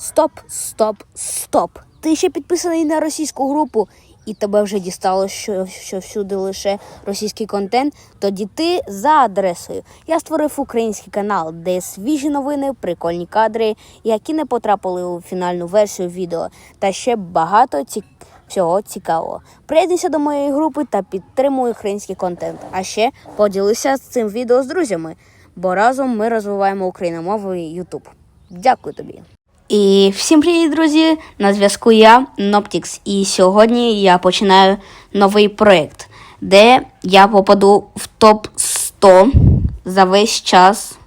Стоп, стоп, стоп. Ти ще підписаний на російську групу, і тебе вже дістало, що, що всюди лише російський контент. Тоді ти за адресою. Я створив український канал, де свіжі новини, прикольні кадри, які не потрапили у фінальну версію відео, та ще багато ці... всього цікавого. Приєднуйся до моєї групи та підтримуй український контент. А ще поділися з цим відео з друзями, бо разом ми розвиваємо україномовний YouTube. Дякую тобі. І всім привіт, друзі! На зв'язку я, Noptix, і сьогодні я починаю новий проєкт, де я попаду в топ 100 за весь час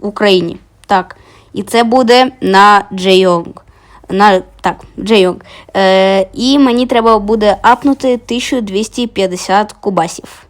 в Україні. Так, і це буде на Джейонг. На так, Джейонг. Е, і мені треба буде апнути 1250 кубасів.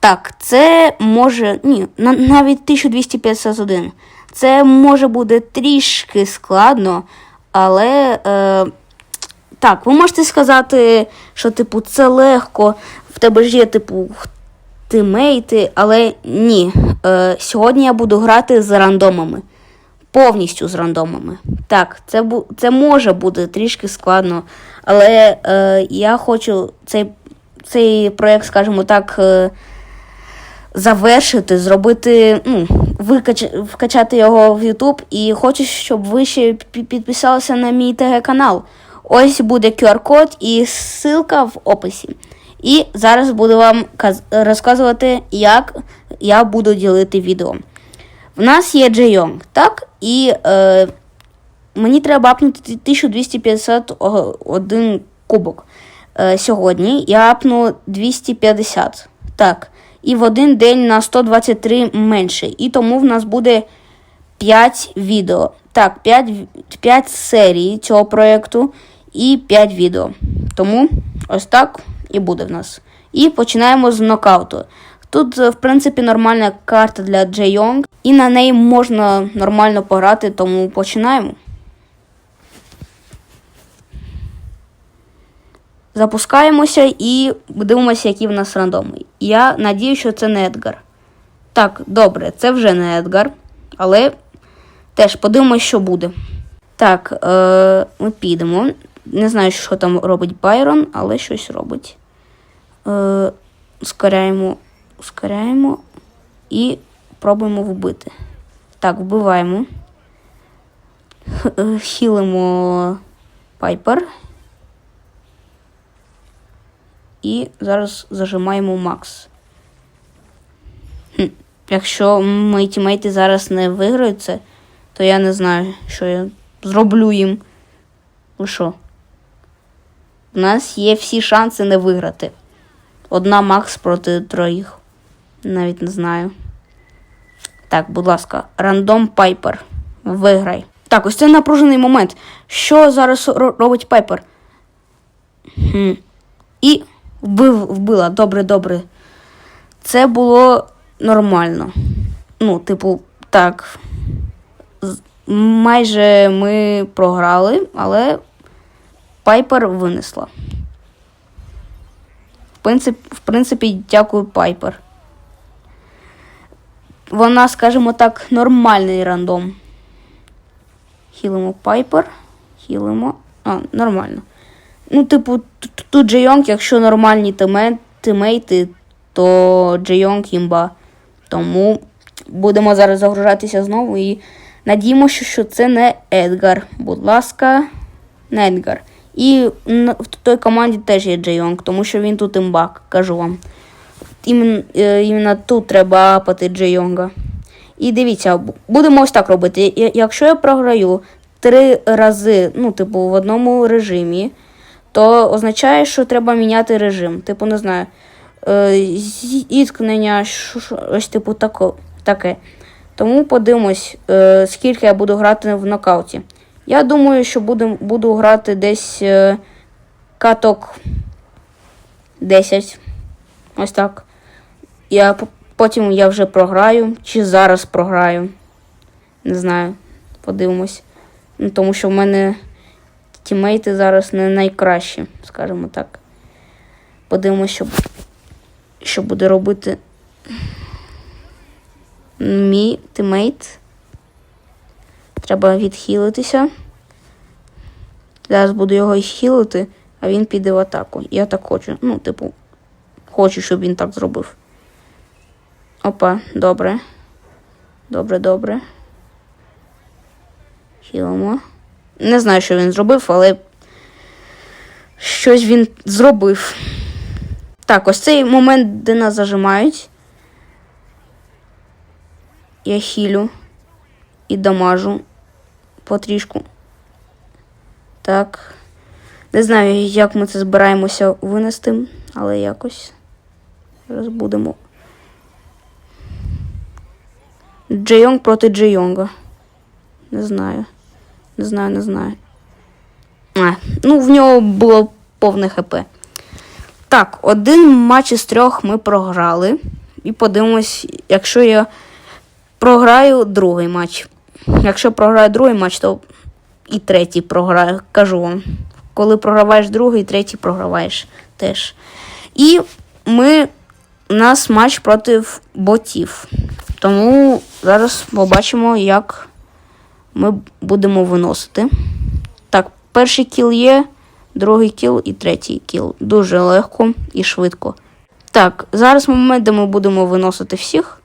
Так, це може. Ні, навіть 1251. Це може буде трішки складно, але. Е, так, ви можете сказати, що, типу, це легко, в тебе ж є, типу, тимейти, але ні. Е, сьогодні я буду грати з рандомами. Повністю з рандомами. Так, це, це може бути трішки складно, але е, я хочу цей, цей проєкт, скажімо так. Е, завершити, зробити, ну, викач... вкачати його в YouTube і хочу, щоб ви ще підписалися на мій ТГ канал. Ось буде QR-код і ссылка в описі. І зараз буду вам розказувати, як я буду ділити відео. В нас є Джейонг, так? І е, мені треба апнути 1251 кубок. Е, сьогодні я апну 250. Так. І в один день на 123 менше. І тому в нас буде 5 відео. Так, 5, 5 серій цього проєкту і 5 відео. Тому ось так і буде в нас. І починаємо з нокауту. Тут, е, в принципі, нормальна карта для Джейонг, і на неї можна нормально пограти, тому починаємо. Запускаємося і дивимося, які в нас рандоми. Я надію, що це не Едгар. Так, добре, це вже не Едгар, але теж подивимося, що буде. Так, е, ми підемо. Не знаю, що там робить Байрон, але щось робить. Е, ускоряємо, ускоряємо і пробуємо вбити. Так, вбиваємо. Е, Хілимо Пайпер. І зараз зажимаємо Макс. Хм. Якщо мої тімейти зараз не виграють це, то я не знаю, що я зроблю їм. Ви що? У нас є всі шанси не виграти. Одна Макс проти троїх. Навіть не знаю. Так, будь ласка, рандом Пайпер. Виграй. Так, ось це напружений момент. Що зараз робить Пайпер? Хм. І вбив, вбила. Добре, добре. Це було нормально. Ну, типу, так. Майже ми програли, але Пайпер винесла. В принципі, в принципі, дякую Пайпер. Вона, скажімо так, нормальний рандом. Хілимо Пайпер. Хілимо. А, нормально. Ну, типу, тут Джейонг, якщо нормальні тимейти, то Джейонг імба. Тому будемо зараз загружатися знову і надіємося, що це не Едгар. Будь ласка, не Едгар. І в той команді теж є Джейонг, тому що він тут імбак, кажу вам. Е, іменно тут треба апати Джейонга. І дивіться, будемо ось так робити. Якщо я програю три рази, ну, типу, в одному режимі, то означає, що треба міняти режим. Типу, не знаю, е, зіткнення, що- що- ось типу тако, таке. Тому подивимось, е, скільки я буду грати в нокауті. Я думаю, що буду, буду грати десь е, каток 10. Ось так. Я потім я вже програю, чи зараз програю. Не знаю. Подивимось. Ну, тому що в мене тімейти зараз не найкращі, скажімо так. Подивимось, що, що буде робити мій тімейт. Треба відхилитися. Зараз буду його хілити, а він піде в атаку. Я так хочу. Ну, типу, хочу, щоб він так зробив. Опа, добре. Добре, добре. Хілимо. Не знаю, що він зробив, але щось він зробив. Так, ось цей момент, де нас зажимають. Я хілю і дамажу потрішку. Так. Не знаю, як ми це збираємося винести, але якось. Зараз будемо. Джейонг проти Джейонга. Не знаю. Не знаю, не знаю. А, ну, в нього було повне ХП. Так, один матч із трьох ми програли. І подивимось, якщо я програю другий матч. Якщо програю другий матч, то і третій програю. Кажу вам. Коли програваєш другий, третій програваєш теж. І ми, у нас матч проти ботів. Тому зараз побачимо, як ми будемо виносити. Так, перший кіл є, другий кіл і третій кіл. Дуже легко і швидко. Так, зараз момент, де ми будемо виносити всіх.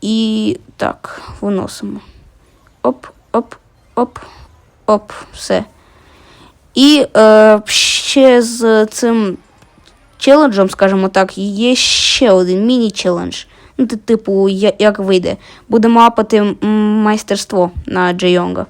І так, виносимо. Оп, оп, оп, оп, все. І е, ще з цим челенджем, скажімо так, є ще один міні-челендж. Ну, типу, як вийде. Будемо апати майстерство на Джейонга.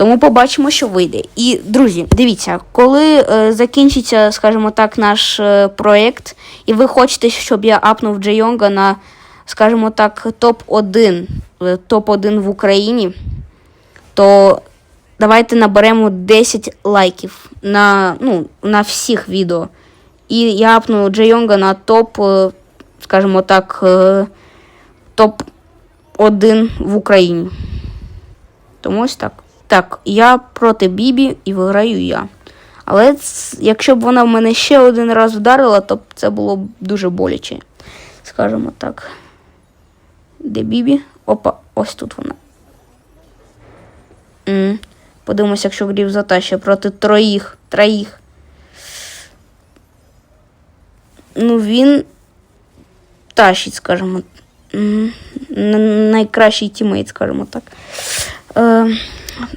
Тому побачимо, що вийде. І, друзі, дивіться, коли е, закінчиться, скажімо так, наш е, проєкт, і ви хочете, щоб я апнув Джейонга на, скажімо так, топ-1, е, топ-1 в Україні, то давайте наберемо 10 лайків на, ну, на всіх відео. І я апну Джейонга на топ, е, скажімо так, е, топ-1 в Україні. Тому ось так. Так, я проти Бібі і виграю я. Але якщо б вона в мене ще один раз вдарила, то це було б дуже боляче. Скажімо так. Де Бібі? Опа, ось тут вона. м Подивимося, якщо грів затаща проти троїх. Троїх. Ну, він тащить, скажімо. Найкращий тімейт, скажімо так. Е,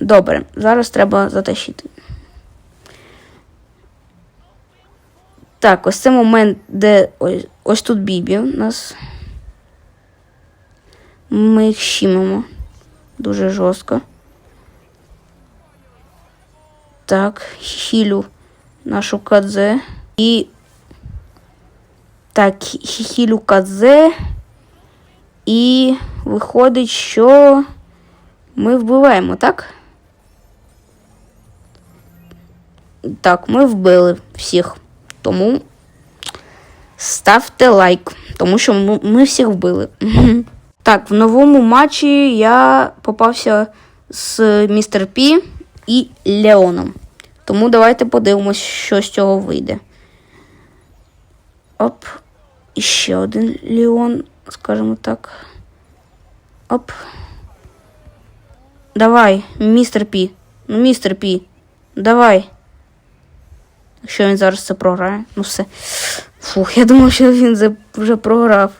добре, зараз треба затащити. Так, ось це момент, де ось, ось тут Бібі у нас. Ми їх щімимо дуже жорстко. Так, хілю нашу кадзе. І. Так, хі- хілю кадзе. І виходить, що ми вбиваємо, так? Так, ми вбили всіх. Тому ставте лайк, тому що ми всіх вбили. Так, в новому матчі я попався з містер Пі і Леоном. Тому давайте подивимось, що з цього вийде. Оп. І один Леон, скажімо так. Оп. Давай, містер Пі. Ну, містер Пі. Давай. Якщо він зараз це програє, ну все. Фух, я думав, що він вже програв.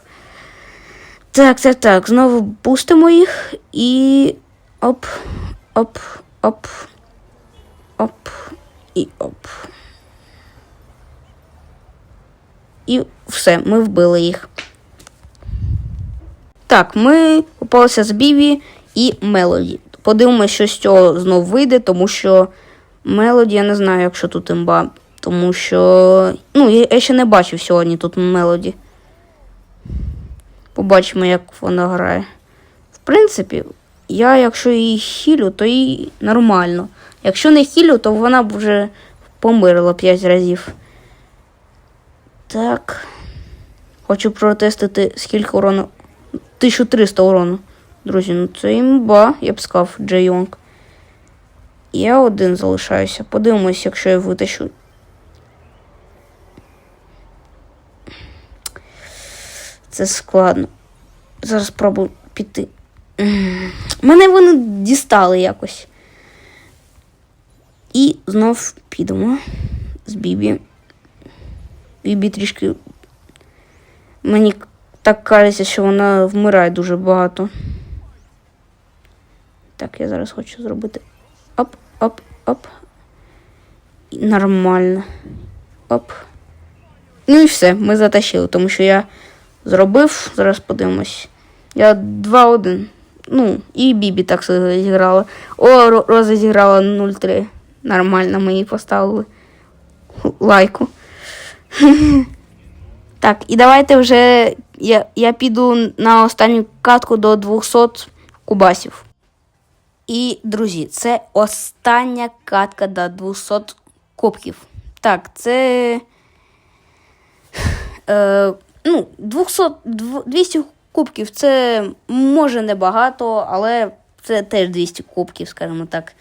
Так, так, так. Знову бустимо їх і. Оп, оп, оп. Оп. І оп. І все, ми вбили їх. Так, ми попалися з Біві і Мелоді. Подивимося, що з цього знов вийде, тому що Мелоді, я не знаю, якщо тут імба. Тому що. Ну, я, я ще не бачив сьогодні тут Мелоді. Побачимо, як вона грає. В принципі, я, якщо її хілю, то їй нормально. Якщо не хілю, то вона б вже помирила 5 разів. Так. Хочу протестити, скільки урону. 1300 урону. Друзі, ну це імба, я б сказав, Джейонг. Я один залишаюся. Подивимось, якщо я витащу. Це складно. Зараз спробую піти. Мене вони дістали якось. І знов підемо з Бібі. Бібі трішки. Мені так кажеться, що вона вмирає дуже багато. Так, я зараз хочу зробити. Оп, оп, оп. І Нормально. Оп. Ну і все, ми затащили, тому що я зробив. Зараз подивимось. Я 2-1. Ну, і Бібі так зіграла. О, Ро- Роза зіграла 0-3. Нормально, ми їй поставили лайку. Так, і давайте вже я, я піду на останню катку до 200 кубасів. І, друзі, це остання катка до 200 кубків. Так, це. Е, ну, 200, 200 кубків це може небагато, але це теж 200 кубків, скажімо так.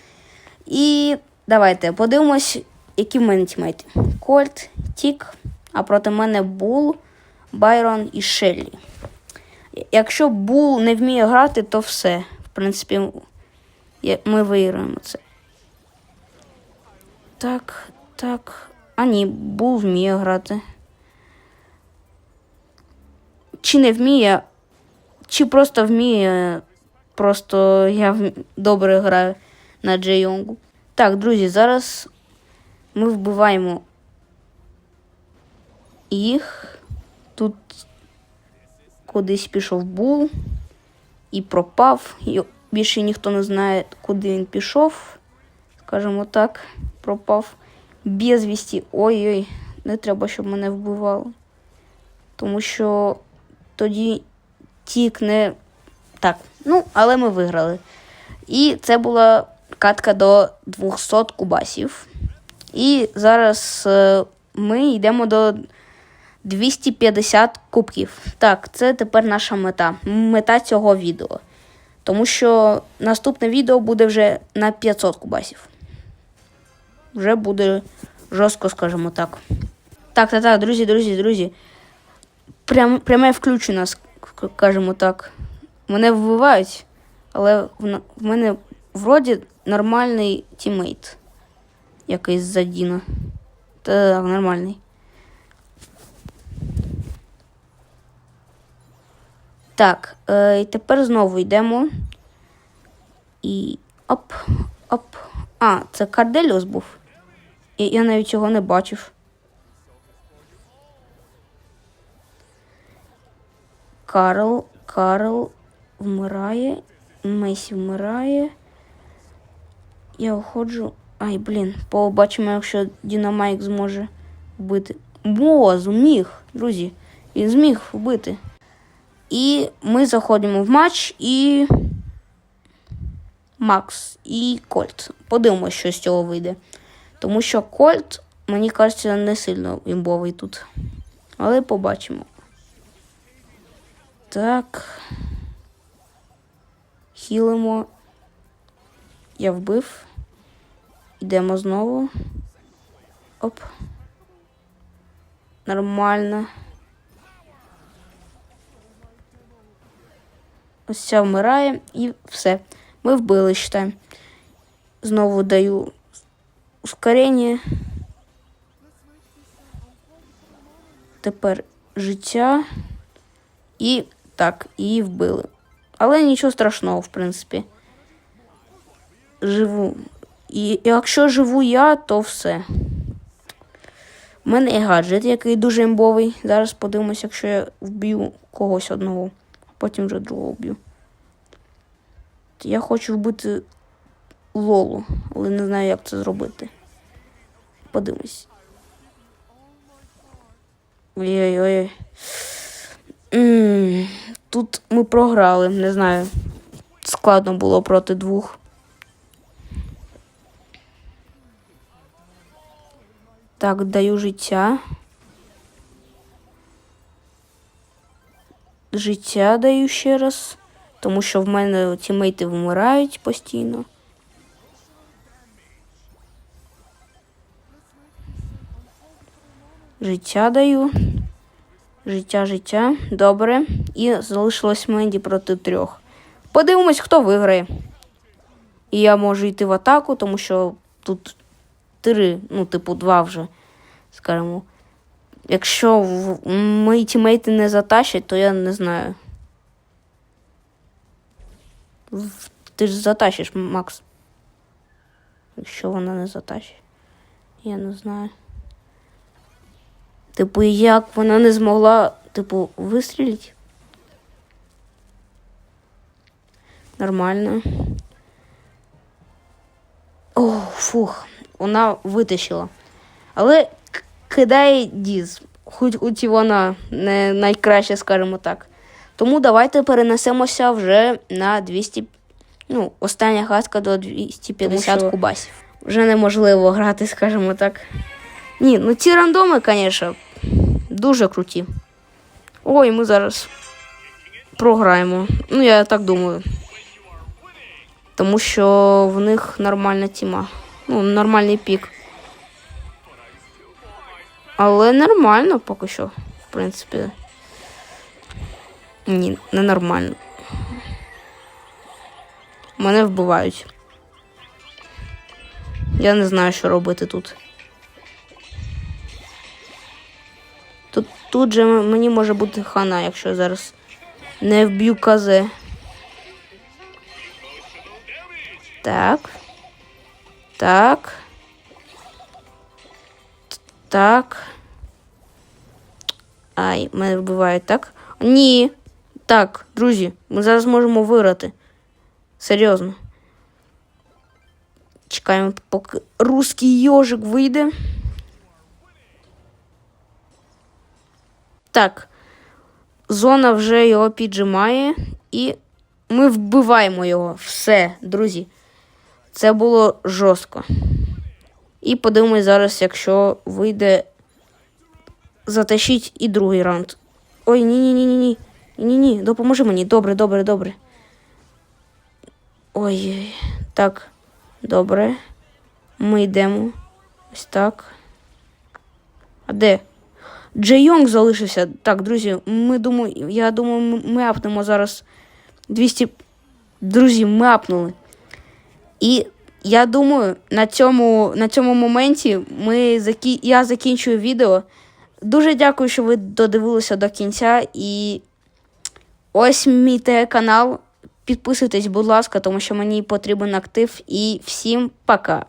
І давайте подивимось, які в мене тімейти. Кольт, Тік, а проти мене Бул, Байрон і Шеллі. Якщо Бул не вміє грати, то все. В принципі, ми виграємо це. Так, так. А ні, Бул вміє грати. Чи не вміє, чи просто вміє. Просто я добре граю на Джейонгу. Так, друзі, зараз ми вбиваємо їх. Тут кудись пішов Бул і пропав. Більше ніхто не знає, куди він пішов. Скажімо так, пропав. Безвісті. Ой-ой, не треба, щоб мене вбивали. Тому що тоді тік не. Так, ну, але ми виграли. І це була катка до 200 кубасів. І зараз е, ми йдемо до 250 кубків. Так, це тепер наша мета. Мета цього відео. Тому що наступне відео буде вже на 500 кубасів. Вже буде жорстко, скажімо так. Так, так, так, друзі, друзі, друзі. Прям, пряме включено, скажімо так. Мене вбивають, але в, мене вроді нормальний тімейт. Якийсь за Діна. Так, нормальний. Так, е, і тепер знову йдемо. І оп, оп. А, це Карделіус був. І я навіть його не бачив. Карл, Карл вмирає. Месі вмирає. Я уходжу. Ай, блін, побачимо, якщо Дінамайк зможе вбити. О, зміг, друзі. Він зміг вбити. І ми заходимо в матч і. Макс і Кольт. Подивимося, що з цього вийде. Тому що Кольт, мені кажеться, не сильно імбовий тут. Але побачимо. Так. Хілимо. Я вбив. Йдемо знову. Оп. Нормально. Ось ця вмирає і все. Ми вбили, считаємо. Знову даю ускорення. Тепер життя. І так, її вбили. Але нічого страшного, в принципі. Живу. І якщо живу я, то все. У мене є гаджет, який дуже імбовий. Зараз подивимося, якщо я вб'ю когось одного, потім вже другого вб'ю. Я хочу вбити Лолу, але не знаю, як це зробити. Подивимось. Ой-ой-ой. Тут ми програли, не знаю. Складно було проти двох. Так, даю життя. Життя даю ще раз. Тому що в мене тімейти вмирають постійно. Життя даю. Життя, життя. Добре. І залишилось Менді проти трьох. Подивимось, хто виграє. І я можу йти в атаку, тому що тут три, ну, типу, два вже, скажімо. Якщо в- мої тімейти не затащать, то я не знаю. Ти ж затащиш, Макс. Якщо вона не затащить. Я не знаю. Типу, як вона не змогла, типу, вистрілити? Нормально. О, фух, вона витащила. Але кидає діз. Хоч і вона не найкраща, скажімо так. Тому давайте перенесемося вже на 200. Ну, остання гадка до 250 Тому що- кубасів. Вже неможливо грати, скажімо так. Ні, ну ці рандоми, звісно, дуже круті. Ой, ми зараз програємо. Ну, я так думаю. Тому що в них нормальна тіма. Ну, нормальний пік. Але нормально поки що, в принципі. Ні, не нормально. Мене вбивають. Я не знаю, що робити тут. Тут, тут же мені може бути хана, якщо я зараз не вб'ю казе. Так. Так. Так. Ай, мене вбивають, так? Ні. Так, друзі, ми зараз можемо виграти. Серйозно. Чекаємо, поки русський йожик вийде. Так. Зона вже його піджимає, і ми вбиваємо його. Все, друзі. Це було жорстко. І подивимось зараз, якщо вийде. Затащить і другий раунд. Ой. Ні-ні-ні, допоможи мені. Добре, добре, добре. Ой, так, добре. Ми йдемо. Ось так. А де? Джей Йонг залишився. Так, друзі, ми думаю, я думаю, ми апнемо зараз 200. Друзі, ми апнули. І я думаю, на цьому, на цьому моменті ми закі... я закінчую відео. Дуже дякую, що ви додивилися до кінця. І ось мій телеканал. Підписуйтесь, будь ласка, тому що мені потрібен актив. І всім пока.